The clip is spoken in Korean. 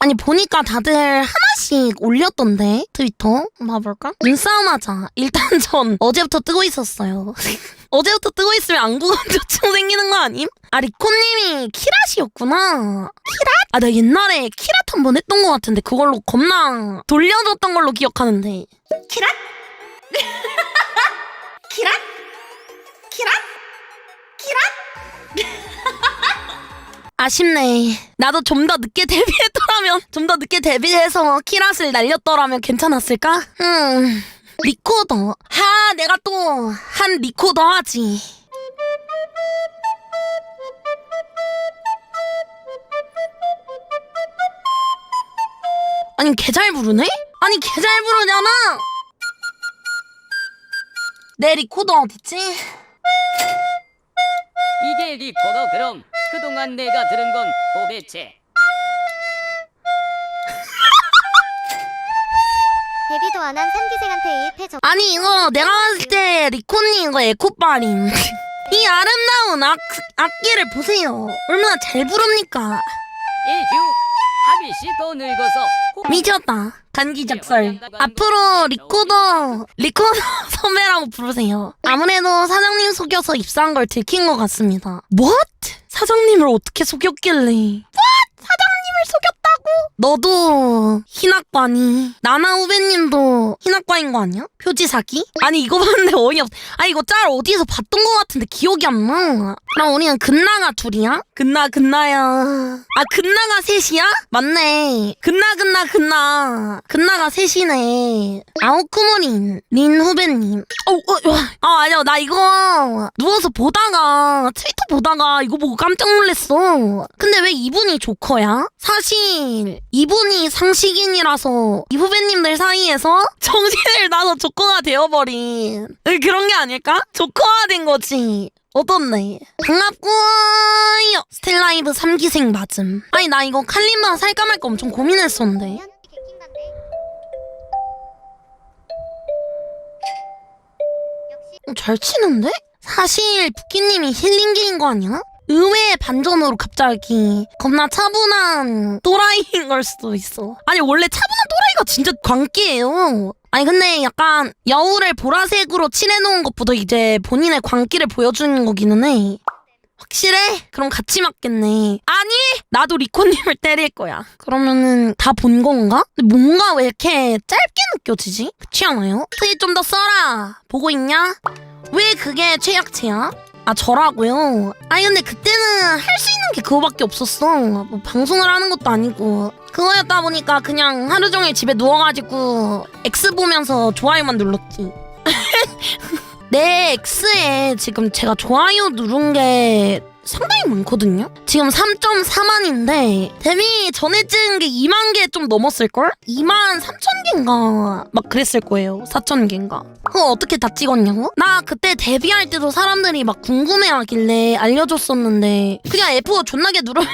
아니 보니까 다들 하나씩 올렸던데 트위터 봐볼까? 눈싸움하자 일단 전 어제부터 뜨고 있었어요 어제부터 뜨고 있으면 안구건조증 생기는 거 아님? 아 리코님이 키랏이었구나 키랏? 아 내가 옛날에 키랏 한번 했던 것 같은데 그걸로 겁나 돌려줬던 걸로 기억하는데 키랏? 키랏? 키랏? 키랏? 아쉽네. 나도 좀 더 늦게 데뷔했 더라면, 좀 더 늦게 데뷔해서 키랏을 날렸더라면 괜찮았을까? 음, 리코더. 하, 내가 또 한 리코더 하지. 아니, 개 잘 부르네? 아니, 개 잘 부르잖아! 내 리코더 어딨지? 이게 리코더 그럼 그동안 내가 들은 건 도대체 데뷔도 안한 3기생한테 1패 적 아니 이거 내가 봤을 때 리코님 이거 에코빨임 이 아름다운 악, 악기를 보세요. 얼마나 잘 부릅니까? 이휴 하비 씨도 늙어서 혹- 미쳤다. 간기 작설. 앞으로 리코더 리코더 선배라고 부르세요. 아무래도 사장님 속여서 입사한 걸 들킨 것 같습니다. What? 사장님을 어떻게 속였길래? What? 사장님을 속였다고? 너도 흰학과니 나나 후배님도 흰학과인 거 아니야? 표지 사기? 아니 이거 봤는데 어이없 아 이거 짤 어디서 봤던 것 같은데 기억이 안 나 그럼 우리는 근나가 둘이야? 근나 근나야 아 근나가 셋이야? 맞네 근나 근나 근나 근나가 셋이네 아오쿠모린 린 후배님 어, 어, 와. 아 아니야 나 이거 누워서 보다가 트위터 보다가 이거 보고 깜짝 놀랐어 근데 왜 이분이 조커야? 사실 이분이 상식인이라서 이 후배님들 사이에서 정신을 나서 조커가 되어버린 그런 게 아닐까? 조커가 된 거지 어떻네 반갑고요 스텔라이브 3기생 맞음 아니 나 이거 칼림바 살까 말까 엄청 고민했었는데 어, 잘 치는데? 사실 부키님이 힐링기인 거 아니야? 의외의 반전으로 갑자기 겁나 차분한 또라이인 걸 수도 있어. 아니 원래 차분한 또라이가 진짜 광기예요. 아니 근데 약간 여우를 보라색으로 칠해놓은 것보다 이제 본인의 광기를 보여주는 거기는 해. 확실해? 그럼 같이 맞겠네. 아니! 나도 리코님을 때릴 거야. 그러면은 다 본 건가? 근데 뭔가 왜 이렇게 짧게 느껴지지? 그렇지 않아요? 트윗 좀 더 써라. 보고 있냐? 왜 그게 최약체야? 아 저라고요? 아니 근데 그때는 할 수 있는 게 그거밖에 없었어. 뭐 방송을 하는 것도 아니고. 그거였다 보니까 그냥 하루 종일 집에 누워가지고 X 보면서 좋아요만 눌렀지 내 X에 지금 제가 좋아요 누른 게 상당히 많거든요? 지금 3.4만인데 데뷔 전에 찍은 게 2만 개 좀 넘었을걸? 2만 3천 개인가 막 그랬을 거예요 4천 개인가 그거 어떻게 다 찍었냐고? 나 그때 데뷔할 때도 사람들이 막 궁금해하길래 알려줬었는데 그냥 F5 존나게 누르면